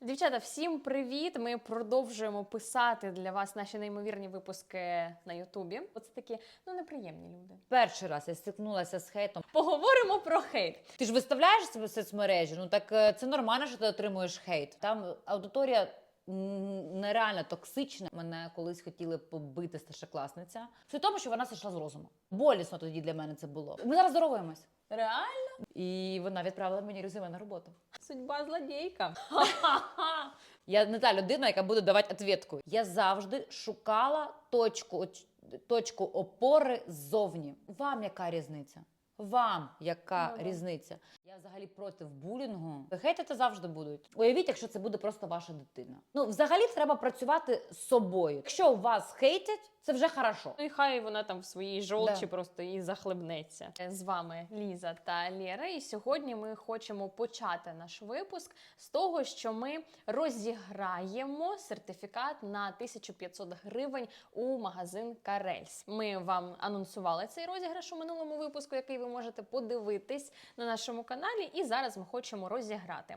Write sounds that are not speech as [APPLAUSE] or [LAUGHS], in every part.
Дівчата, всім привіт! Ми продовжуємо писати для вас наші неймовірні випуски на Ютубі. Оце такі ну неприємні люди. Перший раз я стикнулася з хейтом. Поговоримо про хейт. Ти ж виставляєш себе в соцмережі, ну так е, це нормально, що ти отримуєш хейт. Там аудиторія м, нереально токсична. Мене колись хотіли побити старшокласниця. Це в тому, що вона зійшла з розуму. Болісно тоді для мене це було. Ми зараз здоровуємось. Реально І вона відправила мені резюме на роботу. судьба злодійка. [LAUGHS] Я не та людина, яка буде давати відповідку. Я завжди шукала точку, оч- точку опори ззовні. Вам яка різниця? Вам яка Ну різниця? Взагалі проти булінгу. Хейтити завжди будуть. Уявіть, якщо це буде просто ваша дитина. Ну, взагалі треба працювати з собою. Якщо вас хейтять, це вже хорошо. Ну і хай вона там в своїй жолчі Да. просто і захлебнеться. З вами Ліза та Лєра. І сьогодні ми хочемо почати наш випуск з того, що ми розіграємо сертифікат на 1500 гривень у магазин Карельс. Ми вам анонсували цей розіграш у минулому випуску, який ви можете подивитись на нашому каналі. І зараз ми хочемо розіграти.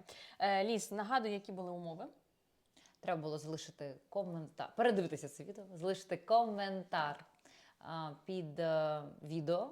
Ліс, нагадую, які були умови. Треба було залишити коментар, передивитися це відео, залишити коментар під е, відео.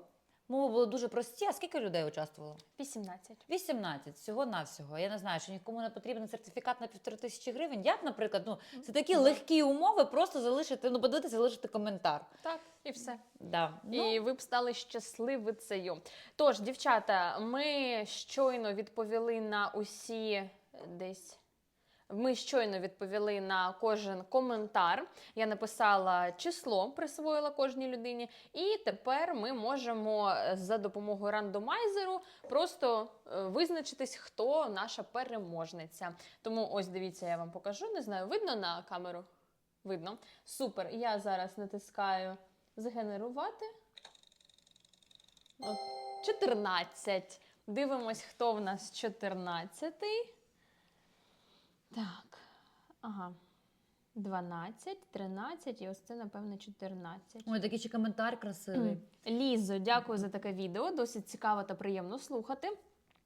Мови були дуже прості. А скільки людей участвувало? 18. 18, всього навсього. Я не знаю, що нікому не потрібен сертифікат на півтори тисячі гривень. Я б, наприклад, ну це такі легкі умови, просто залишити, ну подивитися, залишити коментар. Так, і все. Да. Ну, І ви б стали щасливицею. Тож, дівчата, ми щойно відповіли на усі десь. Ми щойно відповіли на кожен коментар. Я написала число, присвоїла кожній людині, і тепер ми можемо е, за допомогою рандомайзеру просто е, визначитись, хто наша переможниця. Тому ось дивіться, я вам покажу. Не знаю, видно на камеру? Видно. Супер. Я зараз натискаю згенерувати. 14. Дивимось, хто в нас 14. Так. Ага. 12, 13 і ось це, напевно, 14. Ой, такий ще коментар красивий. Лізо, дякую за таке відео. Досить цікаво та приємно слухати.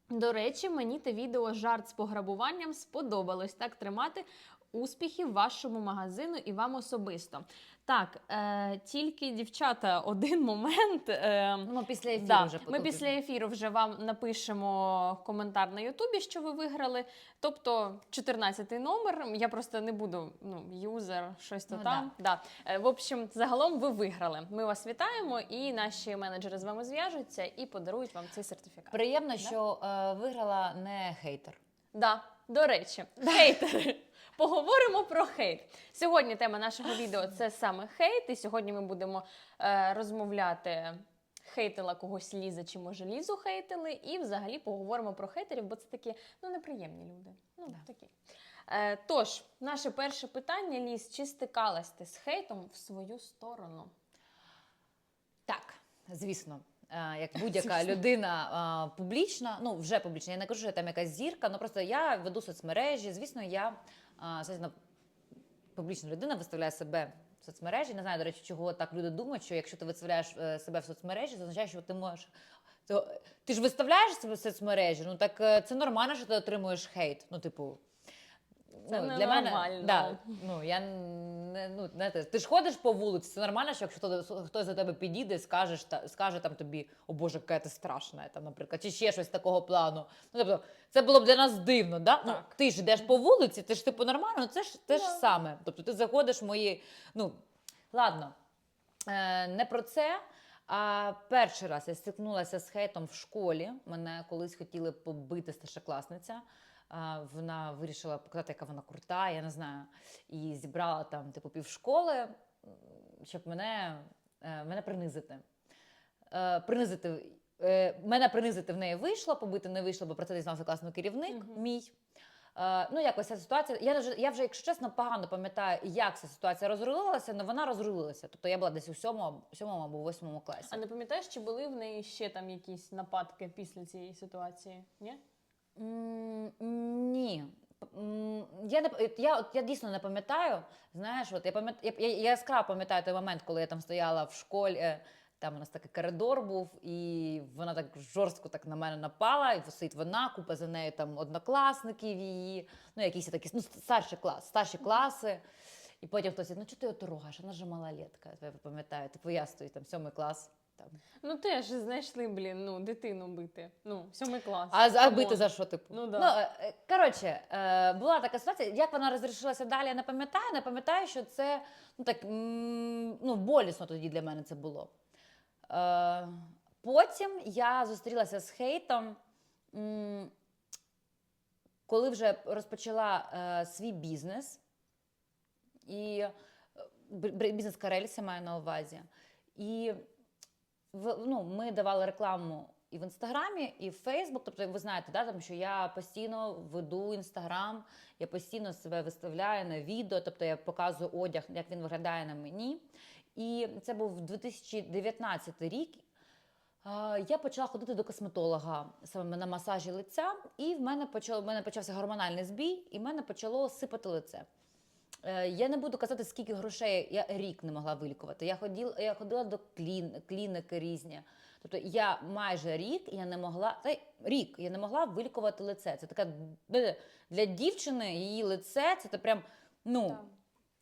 До речі, мені те відео жарт з пограбуванням сподобалось. Так тримати успіхів вашому магазину і вам особисто. Так, е, тільки дівчата, [LAUGHS] один момент. Е, Ну, після ефіру Да, вже ми після ефіру вже вам напишемо коментар на Ютубі, що ви виграли. Тобто 14 номер. Я просто не буду ну, юзер, щось то Ну, там. Да. Е, В общем, загалом ви виграли. Ми вас вітаємо, і наші менеджери з вами зв'яжуться і подарують вам цей сертифікат. Приємно, що е, виграла не хейтер. Да, до речі, хейтери. Поговоримо про хейт. Сьогодні тема нашого відео це саме хейт. І сьогодні ми будемо е, розмовляти. Хейтила когось Ліза, чи може Лізу хейтили, і взагалі поговоримо про хейтерів, бо це такі ну неприємні люди. Ну Да. такі. Е, тож, наше перше питання, Ліз, чи стикалась ти з хейтом в свою сторону? Так, звісно. е, Як [LAUGHS] будь-яка людина е, публічна, ну вже публічна, я не кажу, що я там якась зірка, ну просто я веду соцмережі. Звісно, я звісно, публічна людина виставляє себе в соцмережі. Не знаю, до речі, чого так люди думають, що якщо ти виставляєш е, себе в соцмережі, це означає, що ти можеш. Ти ж виставляєш себе в соцмережі, ну так е, це нормально, що ти отримуєш хейт. Ну, типу. Це ну, ненормально. да, ну, я не, ну, знаєте, ти ж ходиш по вулиці, це нормально, що якщо хто- хтось за тебе підійде, скажеш, та, скаже там тобі, о Боже, яка ти страшна, там, наприклад, чи ще щось такого плану. Ну, тобто, це було б для нас дивно, да? Ну, ти ж йдеш по вулиці, ти ж типу нормально, ну, це ж те ж саме. Тобто ти заходиш в мої. Ну, ладно, е, не про це. А перший раз я стикнулася з хейтом в школі. Мене колись хотіли побити старшокласниця. Вона вирішила показати, яка вона крута, я не знаю. І зібрала там типу півшколи, щоб мене, е, мене принизити. Е, Принизити. е, Мене принизити в неї вийшло, побити не вийшло, бо про це дізнався класний керівник Мгм. мій. Ну, якось ця ситуація. Я вже, я вже, якщо чесно, погано пам'ятаю, як ця ситуація розрулилася, але вона розрулилася. Тобто я була десь у сьомому, сьомому або восьмому класі. А не пам'ятаєш, чи були в неї ще там якісь нападки після цієї ситуації? Ні? Ні. Я, не, я, от, я дійсно не пам'ятаю. Знаєш, от я, пам'ят, я, я, я яскраво пам'ятаю той момент, коли я там стояла в школі. е, Там у нас такий коридор був, і вона так жорстко так на мене напала, і сидить вона, купа за нею там однокласників її, ну якісь такі ну, старші клас, старші класи. І потім хтось, ну чого ти його трогаєш? Вона ж малолетка, я пам'ятаю, типу я стою там сьомий клас. Там. Ну теж знайшли, блін, ну, дитину бити. Ну, сьомий клас. А, а бити за що, типу? Ну, да. ну е, е, коротше, е, була така ситуація. Як вона розрішилася далі, я не пам'ятаю. Не пам'ятаю, що це ну, так, м, ну, болісно тоді для мене це було. Е, потім я зустрілася з хейтом, м, коли вже розпочала е, свій бізнес. І е, бізнес Карельси маю на увазі. І ну, ми давали рекламу і в інстаграмі, і в Фейсбук. Тобто, ви знаєте, да, там, що я постійно веду інстаграм, я постійно себе виставляю на відео, тобто я показую одяг, як він виглядає на мені. І це був 2019 рік. Я почала ходити до косметолога саме на масажі лиця, і в мене почало в мене почався гормональний збій, і в мене почало сипати лице. Е, Я не буду казати, скільки грошей я рік не могла вилікувати. Я ходила, я ходила до клін, кліники різні. Тобто я майже рік я не могла та рік я не могла вилікувати лице. Це така для дівчини її лице. Це прям ну.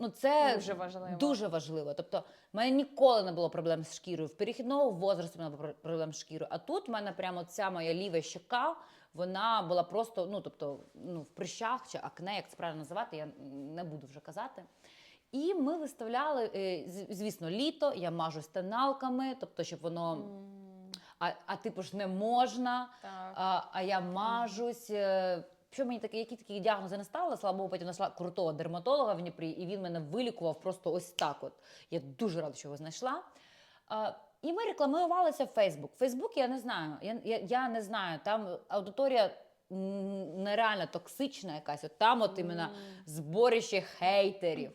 Ну це Дуже важливо. Дуже важливо. Тобто, в мене ніколи не було проблем з шкірою. В перехідного возрасту в мене було проблем з шкірою. А тут в мене прямо ця моя ліва щека, вона була просто, ну тобто, ну, в прищах чи акне, як це правильно називати, я не буду вже казати. І ми виставляли, е, звісно, літо, я мажусь тоналками, тобто, щоб воно. М, А, а типу ж не можна, Так. а, а я мажусь. Що мені такі, які такі діагнози не ставили, слава Богу, потім знайшла крутого дерматолога в Дніпрі, і він мене вилікував просто ось так. От. Я дуже рада, що його знайшла. А, і ми рекламувалися в Фейсбук. Фейсбук я не знаю. Я, я, я не знаю. Там аудиторія нереально токсична якась. От там от іменно зборище хейтерів.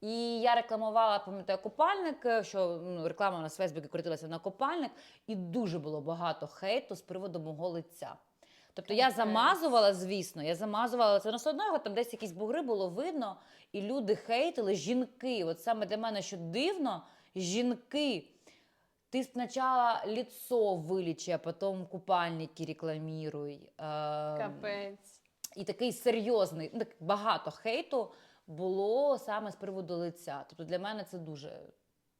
І я рекламувала, пам'ятаю, купальник, е, що ну, реклама у нас в Фейсбуці крутилася на купальник, і дуже було багато хейту з приводу мого лиця. Тобто я замазувала, звісно, я замазувала це на все одно, його там десь якісь бугри було видно, і люди хейтили жінки. От саме для мене що дивно, жінки. Ти спочатку лицо вилічи, а потім купальники рекламіруй. Ем, Капець. і такий серйозний, ну, так багато хейту було саме з приводу лиця. Тобто для мене це дуже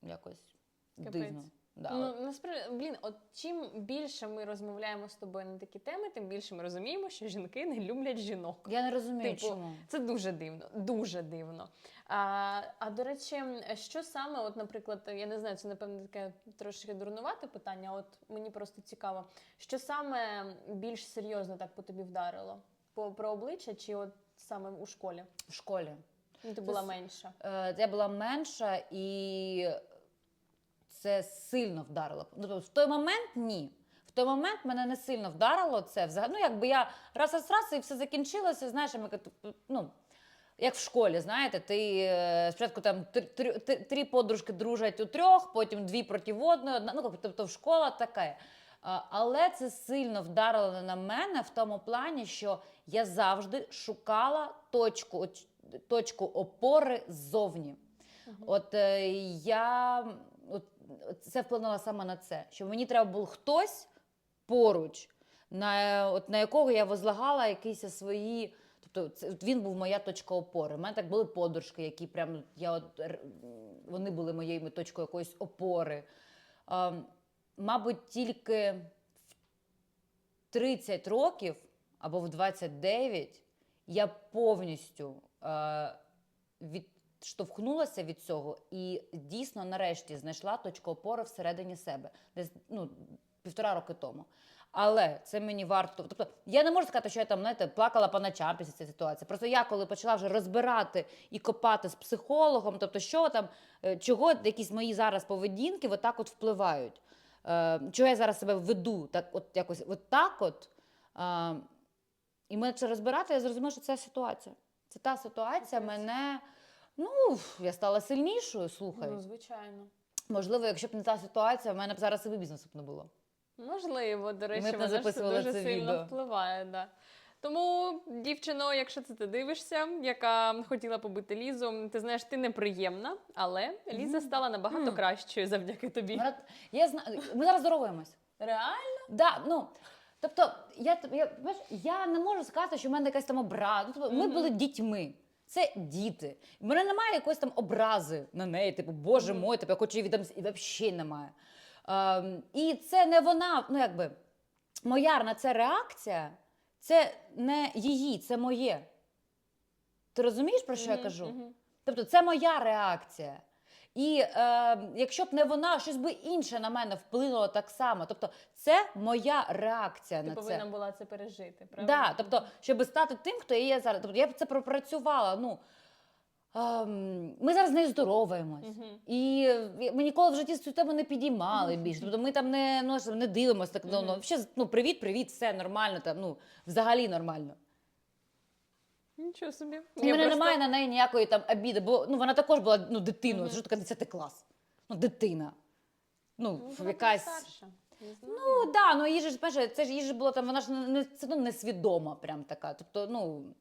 якось Капець. дивно. Да. Ну, насправді, блін, от чим більше ми розмовляємо з тобою на такі теми, тим більше ми розуміємо, що жінки не люблять жінок. Я не розумію, типу, чому. Це дуже дивно, дуже дивно. А, а до речі, що саме, от, наприклад, я не знаю, це напевно таке трошки дурнувате питання. От мені просто цікаво, що саме більш серйозно так по тобі вдарило? По про обличчя чи от саме у школі? В школі. Ну, ти була менша. Е, я була менша і це сильно вдарило. Ну, тобто в той момент ні. В той момент мене не сильно вдарило це взагалі. Ну, якби я раз раз раз і все закінчилося, знаєш, ну, як в школі, знаєте, ти е, спочатку там три, три, три- подружки дружать у трьох, потім дві проти одної. Ну, тобто школа така. Але це сильно вдарило на мене в тому плані, що я завжди шукала точку, точку опори ззовні. От е, я це вплинуло саме на це, що мені треба був хтось поруч, на, от, на якого я возлагала якісь свої. Тобто він був моя точка опори. У мене так були подружки, які прям я от, вони були моєю точкою якоїсь опори. А, мабуть, тільки в 30 років або в 29 я повністю е, відштовхнулася від цього і дійсно нарешті знайшла точку опори всередині себе, десь ну, півтора роки тому. Але це мені варто. Тобто я не можу сказати, що я там знаєте, плакала по ночам після цієї ситуації. Просто я, коли почала вже розбирати і копати з психологом, тобто, що там, е, чого якісь мої зараз поведінки отак от впливають. Е, чого я зараз себе веду, так от якось от так от. Е, і ми це розбирати, я зрозуміла, що це ситуація. Це та ситуація мене. Ну, я стала сильнішою, слухай. Ну, звичайно. Можливо, якщо б не та ситуація, в мене б зараз і бізнесу б не було. Можливо, до речі, вона ж дуже це сильно відео. впливає. Да. Тому, дівчино, якщо це ти дивишся, яка хотіла побити Лізу, ти знаєш, ти неприємна, але Ліза стала набагато кращою завдяки тобі. Вона- Я зна... Ми зараз здоровуємось. Реально? Да, ну, тобто, я, я, я не можу сказати, що в мене якась там образа. Ну, тобто, ми були дітьми. Це діти. У мене немає якоїсь там образи на неї, типу, Боже мой, типу, я хочу її відомстити. І взагалі немає. Ем, і це не вона, ну якби, моя на це реакція, це не її, це моє. Ти розумієш, про що я кажу? Тобто це моя реакція. І е, якщо б не вона, щось би інше на мене вплинуло так само. Тобто, це моя реакція Ти на повинна була це пережити, правда? Да, тобто, щоб стати тим, хто я є зараз. Тобто я б це пропрацювала. Ну, ем, ми зараз не здороваємось. Мгм. І ми ніколи в житті цю тему не підіймали більше. Тобто ми там не, ну, не дивимося так давно. Мгм. Взагалі, ну, привіт, привіт, все нормально, там, ну, взагалі нормально. Нічого собі. У мене немає на неї ніякої там обіди, бо ну, вона також була ну, дитиною. Це ж така 10 клас. Ну, дитина. Ну, Ну, якась. старша. Ну, да, ну їй же ж, перше, це ж їй же було там, вона ж не, це ну, несвідома прям така. Тобто, ну,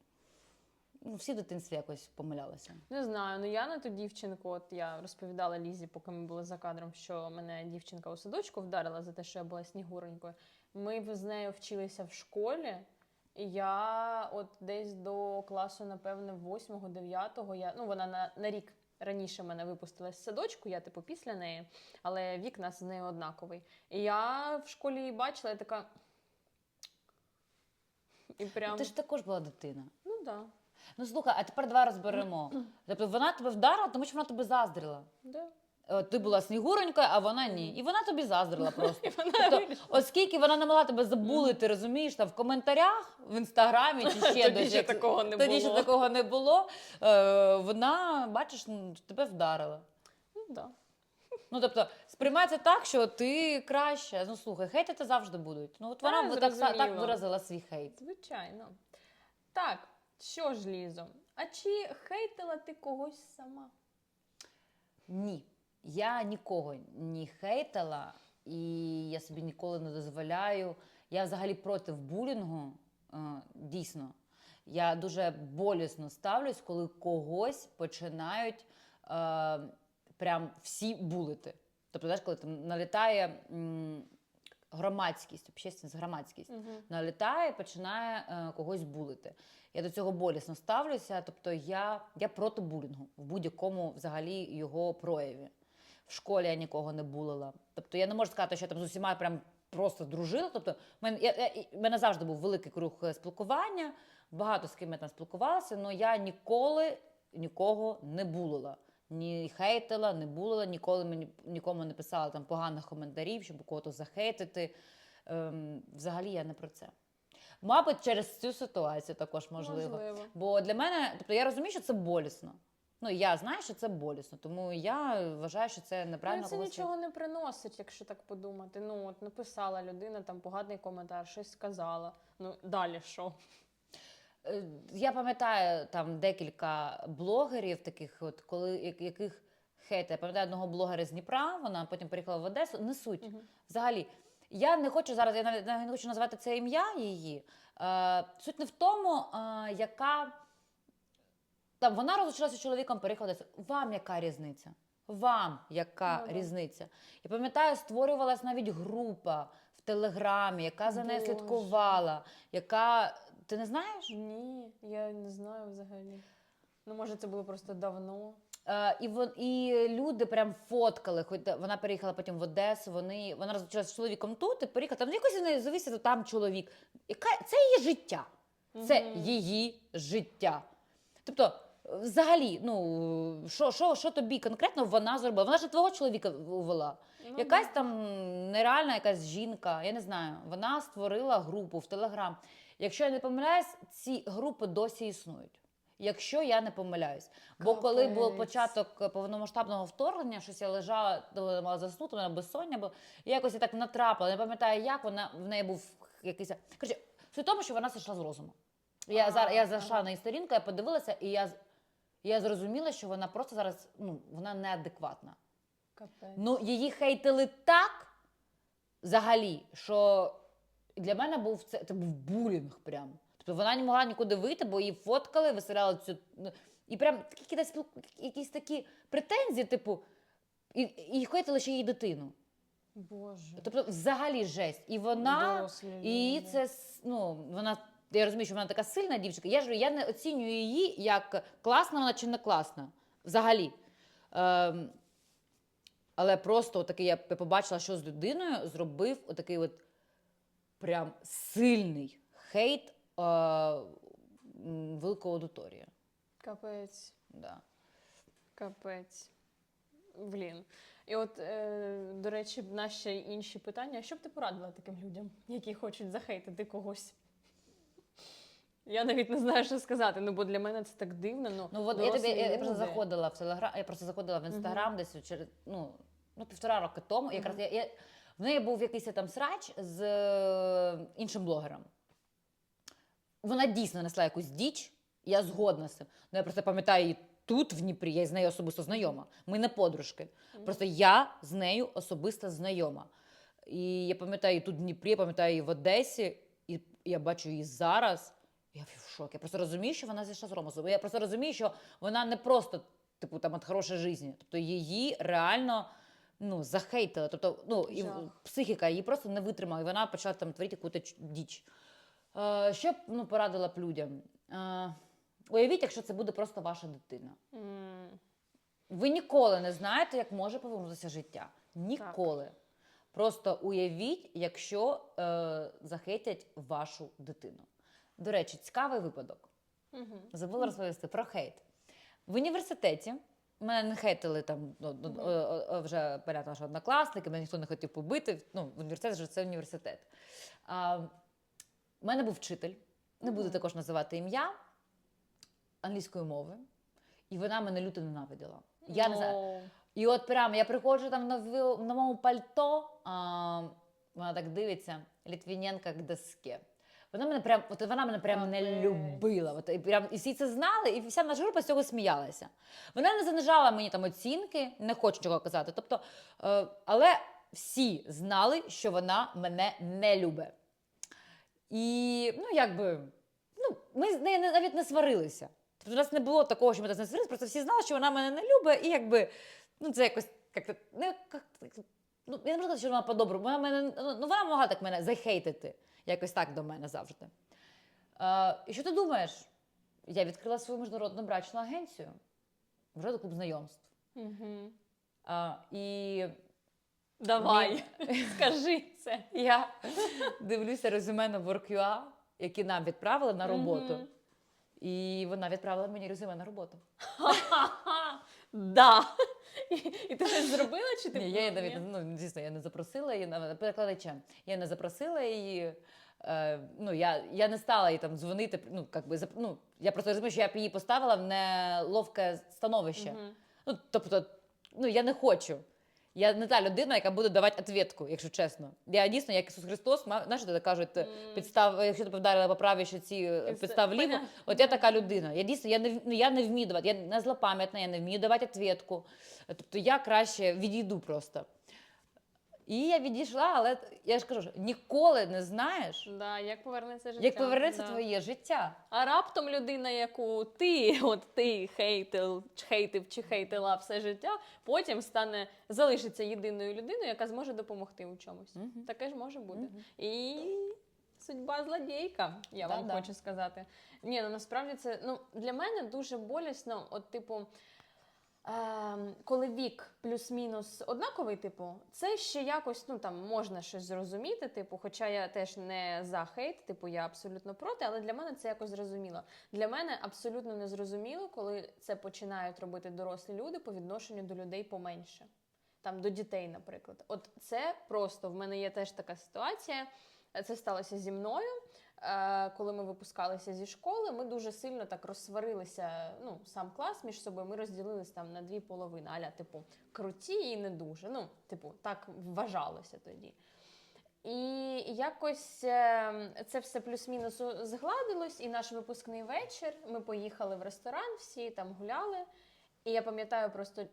ну, всі в дитинстві якось помилялися. Не знаю, ну я на ту дівчинку, от я розповідала Лізі, поки ми були за кадром, що мене дівчинка у садочку вдарила за те, що я була снігуренькою. Ми з нею вчилися в школі, я от десь до класу, напевне, 8-9, я, ну вона на, на рік раніше мене випустила з садочку, я типу після неї, але вік нас з нею однаковий. І я в школі її бачила, і така. І прям. Ти ж також була дитина. Ну да. Ну слухай, а тепер давай розберемо. Тобто вона тебе вдарила, тому що вона тебе заздрила. да. От ти була снігуронькою, а вона ні. І вона тобі заздрила просто. [LAUGHS] Тобто, оскільки вона не могла тебе забулити, розумієш, там в коментарях, в інстаграмі чи ще Тоді десь. ще як- такого не тоді ще було. такого не було. Е, вона, бачиш, тебе вдарила. Ну да. Ну тобто, сприймається так, що ти краще. Ну слухай, хейтити завжди будуть. Ну от вона так, так, так виразила свій хейт. Звичайно. Так, що ж, Лізо, а чи хейтила ти когось сама? Ні. Я нікого не хейтила, і я собі ніколи не дозволяю. Я взагалі проти булінгу. е, Дійсно. Я дуже болісно ставлюсь, коли когось починають е, прям всі булити. Тобто, знаєш, коли там налітає м, громадськість, общественність, громадськість налітає, починає е, когось булити. Я до цього болісно ставлюся. Тобто я, я проти булінгу в будь-якому взагалі його прояві. В школі я нікого не булила. Тобто я не можу сказати, що я там з усіма прям просто дружила. Тобто, в мене, я, я, в мене завжди був великий круг е, спілкування, багато з ким я там спілкувалася, але я ніколи нікого не булила. Ні хейтила, не булила, ніколи мені нікому не писала там поганих коментарів, щоб кого-то захейтити. Ем, взагалі я не про це. Мабуть, через цю ситуацію також можливо. Бо для мене, тобто я розумію, що це болісно. Ну, я знаю, що це болісно, тому я вважаю, що це неправильно. Ну, це когось нічого не приносить, якщо так подумати. Ну, от написала людина там поганий коментар, щось сказала. Ну, далі що? Е, Я пам'ятаю там декілька блогерів, таких, от коли яких хейт. Я пам'ятаю одного блогера з Дніпра, вона потім приїхала в Одесу. Не суть. Мгм. Взагалі, я не хочу зараз, я навіть не хочу назвати це ім'я її. Е, суть не в тому, е, яка там вона розлучилася з чоловіком, переїхала. Вам яка різниця? Вам яка Ну різниця? Я пам'ятаю, створювалась навіть група в Телеграмі, яка за нею слідкувала, яка. Ти не знаєш? Ні, я не знаю взагалі. Ну, може, це було просто давно. Е, і, вон, і люди прям фоткали. Хоч вона переїхала потім в Одесу. Вони вона розлучилася з чоловіком тут і переїхала. Там якось не зависить, там чоловік. Яка це її життя? Це Мгм. її життя. Тобто, взагалі, ну що, що, що тобі конкретно вона зробила? Вона ж твого чоловіка увела. Ну, Якась да. там нереальна якась жінка, я не знаю. Вона створила групу в Телеграм. Якщо я не помиляюсь, ці групи досі існують. Якщо я не помиляюсь. Бо коли був початок повномасштабного вторгнення, щось я лежала, то мала заснути, мене безсоння, бо я якось я так натрапила. Не пам'ятаю, як вона в неї був якийсь. Суть в тому, що вона сійшла з розуму. Я Ага, зараз я зайшла ага. на її сторінку, я подивилася, і я, з- я зрозуміла, що вона просто зараз ну, вона неадекватна. Капець. Ну, її хейтили так взагалі, що для мене був це, це був булінг прям. Тобто вона не могла нікуди вийти, бо її фоткали, виставляли цю. ну, І прям такі якісь, якісь такі претензії, типу, і, і хейтили ще її дитину. Боже. Тобто, взагалі жесть. І вона. Дорослі І люди. це ну, вона. Я розумію, що вона така сильна дівчинка. Я ж я не оцінюю її як класна вона чи не класна. Взагалі. Ем, але просто отакий, я побачила, що з людиною зробив отакий от прям сильний хейт е, великої аудиторії. Капець. Да. Капець. Блін. І от, е, до речі, наші інші питання. Що б ти порадила таким людям, які хочуть захейтити когось? Я навіть не знаю, що сказати. Ну, бо для мене це так дивно. Ну, Ну от я тобі я, я просто заходила в телеграм, я просто заходила в інстаграм десь через ну, ну півтора роки тому. Якраз я, я в неї був якийсь там срач з е, іншим блогером. Вона дійсно несла якусь діч, я згодна з цим. Ну я просто пам'ятаю її тут, в Дніпрі, я з нею особисто знайома. Ми не подружки. Просто я з нею особисто знайома. І я пам'ятаю її тут в Дніпрі, я пам'ятаю її в Одесі, і я бачу її зараз. Я в шокі. Я просто розумію, що вона зійшла з Ромасу. Я просто розумію, що вона не просто, типу, там, від хорошої житті. Тобто її реально ну, захейтили. Тобто, ну, і Жах. психіка її просто не витримала, і вона почала там творити якусь діч. Е, що б ну, порадила б людям? Е, уявіть, якщо це буде просто ваша дитина. М, Ви ніколи не знаєте, як може повернутися життя. Ніколи. Просто уявіть, якщо е, захейтять вашу дитину. До речі, цікавий випадок. мгм. Забула розповісти про хейт. В університеті мене не хейтили там о, вже понятно, що однокласники, мене ніхто не хотів побити. Ну, університет же це університет. А, в мене був вчитель, не буду також називати ім'я англійської мови, і вона мене люто ненавиділа. Я не знаю. Ну, І от прямо я приходжу там в в новому пальто, а, вона так дивиться, Літвіненка к доске. Вона мене прям, от вона мене прям не любила. От, і, прям, і всі це знали, і вся наша група з цього сміялася. Вона не занижала мені там оцінки, не хочу чого казати. Тобто, е, але всі знали, що вона мене не любить. І ну, якби, ну, ми з нею навіть не сварилися. Тобто, у нас не було такого, що ми так не сварилися, просто всі знали, що вона мене не любить, і якби, ну, це якось як-то, ну, як, ну, я не можу сказати, що вона по-доброму. Вона мене, ну, ну, вона могла так мене захейтити. Якось так до мене завжди. Е, і що ти думаєш? Я відкрила свою міжнародну брачну агенцію. Вже клуб знайомств. мгм. Е, і Давай, [LAUGHS] скажи це. я дивлюся резюме на WorkUA, які нам відправили на роботу. Мгм. І вона відправила мені резюме на роботу. [LAUGHS] Да. І, [LAUGHS] і ти щось зробила, чи ти Ні, я її навіть ну, звісно, я не запросила її на перекладача. Я не запросила її. Е, ну, я, я не стала їй там дзвонити. Ну, как би, ну, я просто розумію, що я б її поставила в неловке становище. Угу. Ну, тобто, ну, я не хочу. Я не та людина, яка буде давати ответку, якщо чесно. Я дійсно, як Ісус Христос, ма- знаєш, де кажуть, М. підстав, якщо ти вдарила по праві, що ці підстав ліво. От я така людина. Я дійсно я не, ну, я не вмію давати, я не злопам'ятна, я не вмію давати ответку. Тобто я краще відійду просто. І я відійшла, але я ж кажу, що ніколи не знаєш, Да, як повернеться життя. як повернеться да. твоє життя. А раптом людина, яку ти, от ти хейтив, чи хейтив чи хейтила все життя, потім стане залишиться єдиною людиною, яка зможе допомогти у чомусь. Мгм. Таке ж може бути. Мгм. І судьба злодійка, я вам Да-да. хочу сказати. Ні, ну насправді це ну, для мене дуже болісно, от, типу. Ем, коли вік плюс-мінус однаковий, типу, це ще якось ну там можна щось зрозуміти. Типу, хоча я теж не за хейт, типу, я абсолютно проти, але для мене це якось зрозуміло. Для мене абсолютно не зрозуміло, коли це починають робити дорослі люди по відношенню до людей поменше. Там до дітей, наприклад. От це просто в мене є теж така ситуація. Це сталося зі мною. Е, Коли ми випускалися зі школи, ми дуже сильно так розсварилися. Ну, сам клас між собою. Ми розділились там на дві половини. Аля, типу, круті і не дуже. Ну, типу, так вважалося тоді. І якось е, це все плюс-мінус згладилось, і наш випускний вечір. Ми поїхали в ресторан, всі там гуляли. І я пам'ятаю просто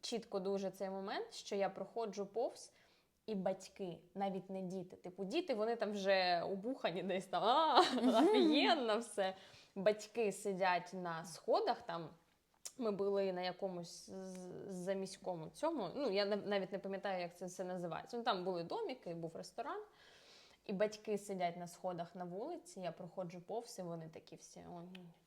чітко дуже цей момент, що я проходжу повз, і батьки, навіть не діти. Типу, діти вони там вже убухані десь там, а, офігенно все. Батьки сидять на сходах там. Ми були на якомусь заміському цьому. Ну, я навіть не пам'ятаю, як це все називається. Ну, там були доміки, був ресторан. І батьки сидять на сходах на вулиці. Я проходжу повз, і вони такі всі. «О, ну, чу-чу-чу»,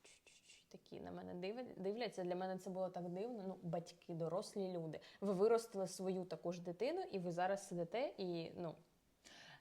Такі на мене дивля- дивляться. Для мене це було так дивно. Ну, батьки, дорослі люди. Ви виростили свою таку ж дитину, і ви зараз сидите і ну.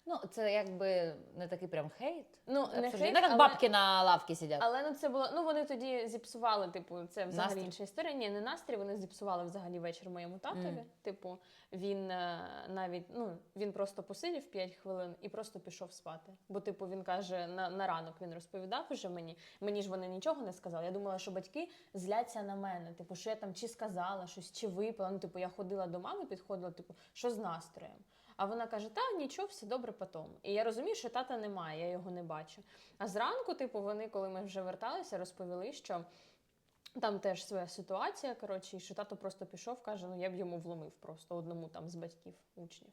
Ну, це якби не такий прям хейт. Ну, не хейт, Ну, як але- бабки на лавці сидять. Але ну це було. Ну вони тоді зіпсували, типу, це взагалі Настрій? інша історія. Ні, не настрій. Вони зіпсували взагалі вечір моєму татові. Мгм. Типу, він е, навіть ну він просто посидів 5 хвилин і просто пішов спати. Бо, типу, він каже, на, на ранок він розповідав уже мені. Мені ж вони нічого не сказали. Я думала, що батьки зляться на мене. Типу, що я там чи сказала щось, чи випила. Ну, типу, я ходила до мами, підходила, типу, що з настроєм. А вона каже: та нічого, все добре потім. І я розумію, що тата немає, я його не бачу. А зранку, типу, вони, коли ми вже верталися, розповіли, що там теж своя ситуація. Коротше, і що тато просто пішов, каже: ну я б йому вломив просто одному там з батьків учнів.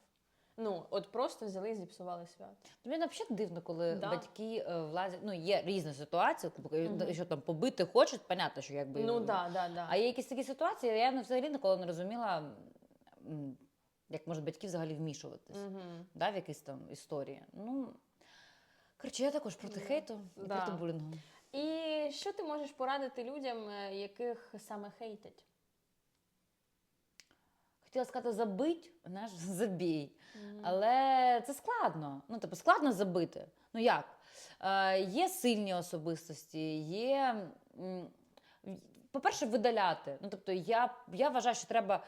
Ну, от просто взяли і зіпсували свято. Мені взагалі дивно, коли Да. батьки е, влазять. Ну, є різні ситуації, Мгм. що там побити хочуть, понятно, що якби. Ну да, да, да. А є якісь такі ситуації, я не- взагалі ніколи не розуміла, як можуть батьки взагалі вмішуватись Угу. да, в якісь там історії. Ну, коротше, я також проти Да. хейту і Да. проти булінгу. І що ти можеш порадити людям, е, яких саме хейтять? Хотіла сказати забить, знаєш, забій. Мгм. Але це складно. Ну, типу, складно забити. Ну як? Е, є сильні особистості, є. По-перше, видаляти. Ну, тобто, я, я вважаю, що треба е,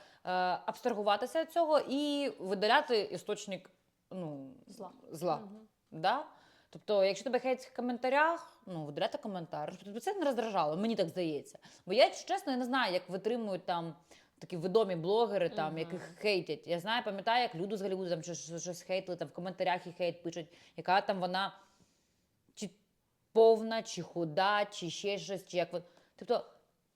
абстрагуватися від цього і видаляти істочник ну, Зла. зла. Мгм. Да? Тобто, якщо тебе хейтять в коментарях, ну видаляти коментар. Тобто це не роздражало, мені так здається. Бо я, чесно, я не знаю, як витримують там такі відомі блогери, там, Мгм. яких хейтять. Я знаю, пам'ятаю, як люди взагалі будуть там щось, щось хейтили, там в коментарях і хейт пишуть, яка там вона чи повна, чи худа, чи ще щось, чи як вон- Тобто.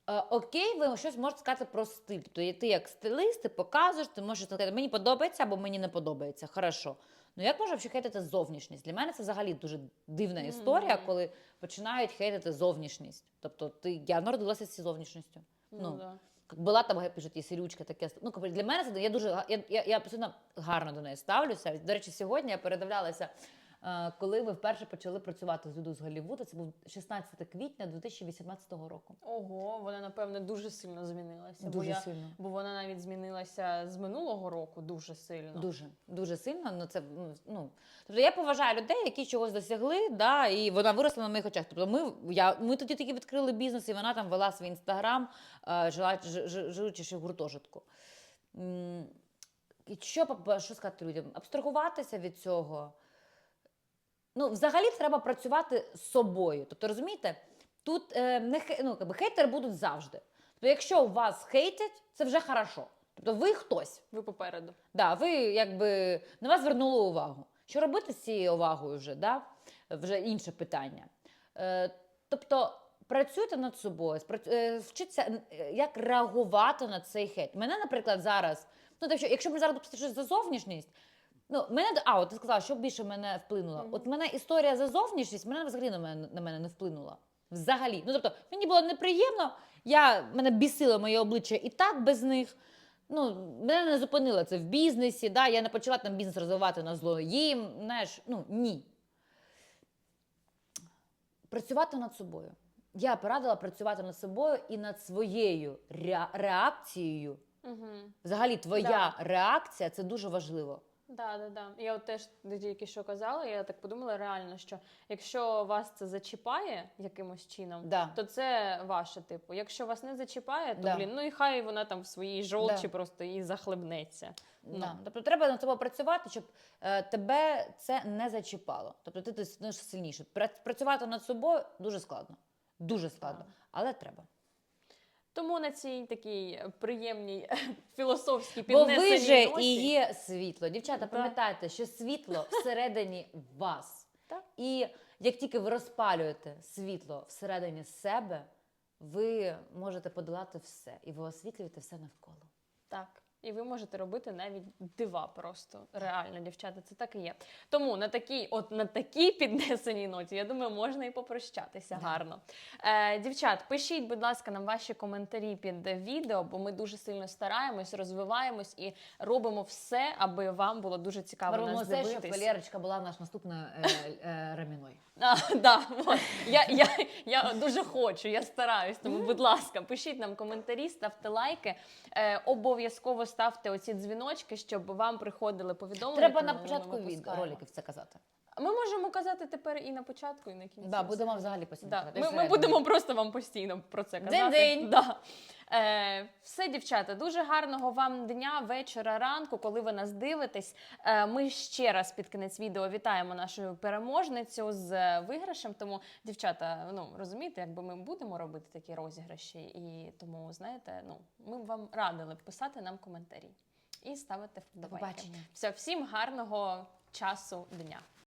Е, Окей, ви щось можете сказати про стиль. Тобто ти як стилист, ти показуєш, ти можеш сказати, мені подобається або мені не подобається. Хорошо. Ну як можна взагалі хейтити зовнішність? Для мене це взагалі дуже дивна історія, Мгм. коли починають хейтити зовнішність. Тобто ти я народилася з цією зовнішністю. Ну, Ну, да. Була там, пишуть, і сирючка таке. Ну, для мене це я дуже я, я, я абсолютно гарно до неї ставлюся. До речі, сьогодні я передивлялася, коли ми вперше почали працювати з Люду з Голлівуда. Це був 16 квітня 2018 року. Ого, вона напевне дуже сильно змінилася. бо Дуже я, сильно. бо вона навіть змінилася з минулого року дуже сильно. Дуже дуже сильно. Ну це ну, ну тобто я поважаю людей, які чогось досягли, да, і вона виросла на моїх очах. Тобто ми я ми тоді тільки відкрили бізнес, і вона там вела свій інстаграм, е, жила живучи ще в гуртожитку. І що, що сказати людям? Абстрагуватися від цього. Ну, взагалі треба працювати з собою. Тобто, розумієте, тут е, не ну, якби, хейтери будуть завжди. Тобто, якщо вас хейтять, це вже хорошо. Тобто ви хтось. Ви попереду. Да, ви якби на вас звернули увагу. Що робити з цією увагою вже? Да? Вже інше питання. Е, тобто працюйте над собою, е, вчіться, е, як реагувати на цей хейт. Мене, наприклад, зараз, ну тобто, якщо ми зараз допустити щось за зовнішність. Ну, мене а, от ти сказала, що більше мене вплинуло. От мене історія за зовнішність, мене взагалі на мене, на мене не вплинула. Взагалі. Ну, тобто, мені було неприємно, я, мене бісило моє обличчя і так без них. Ну, мене не зупинило це в бізнесі, да? я не почала там бізнес розвивати на зло їм. Знаєш, ну ні. Працювати над собою. Я порадила працювати над собою і над своєю ре- реакцією. Угу. Взагалі, твоя реакція це дуже важливо. Да, да, да. Я от теж тільки що казала, я так подумала реально, що якщо вас це зачіпає якимось чином, Да. то це ваше типу. Якщо вас не зачіпає, то Да. блін, ну і хай вона там в своїй жолчі Да. просто і захлебнеться. Ну. Да. Тобто треба над собою працювати, щоб е, тебе це не зачіпало. Тобто ти, ти станеш сильніше. Пра- Працювати над собою дуже складно. Дуже складно, але треба. Тому на цій такій приємній філософській Бо ви же і є світло. Дівчата, Да. пам'ятайте, що світло [LAUGHS] всередині вас. Так. І як тільки ви розпалюєте світло всередині себе, ви можете подолати все, і ви освітлюєте все навколо. Так. І ви можете робити навіть дива просто. Реально, дівчата, це так і є. Тому на такій, от на такій піднесеній ноті, я думаю, можна і попрощатися гарно. Е, дівчат, пишіть, будь ласка, нам ваші коментарі під відео, бо ми дуже сильно стараємось, розвиваємось і робимо все, аби вам було дуже цікаво Робимо нас все, щоб. Валерочка була наш наступною е, е, Раміною. А, да, я, я, я дуже хочу, я стараюсь. Тому, будь ласка, пишіть нам коментарі, ставте лайки. Е, обов'язково ставте оці дзвіночки, щоб вам приходили повідомлення. Треба на коли ми початку від випускаємо. роликів це казати. Ми можемо казати тепер і на початку, і на кінці. Да, будемо взагалі постійно. Да. казати. Ми, ми Всередині. будемо просто вам постійно про це казати. День-день. Да. Е, все, дівчата, дуже гарного вам дня, вечора, ранку, коли ви нас дивитесь. Е, ми ще раз під кінець відео вітаємо нашу переможницю з е, виграшем. Тому, дівчата, ну розумієте, якби ми будемо робити такі розіграші, і тому знаєте, ну ми б вам радили писати нам коментарі і ставити До вподобайки. побачення. Все, всім гарного часу дня.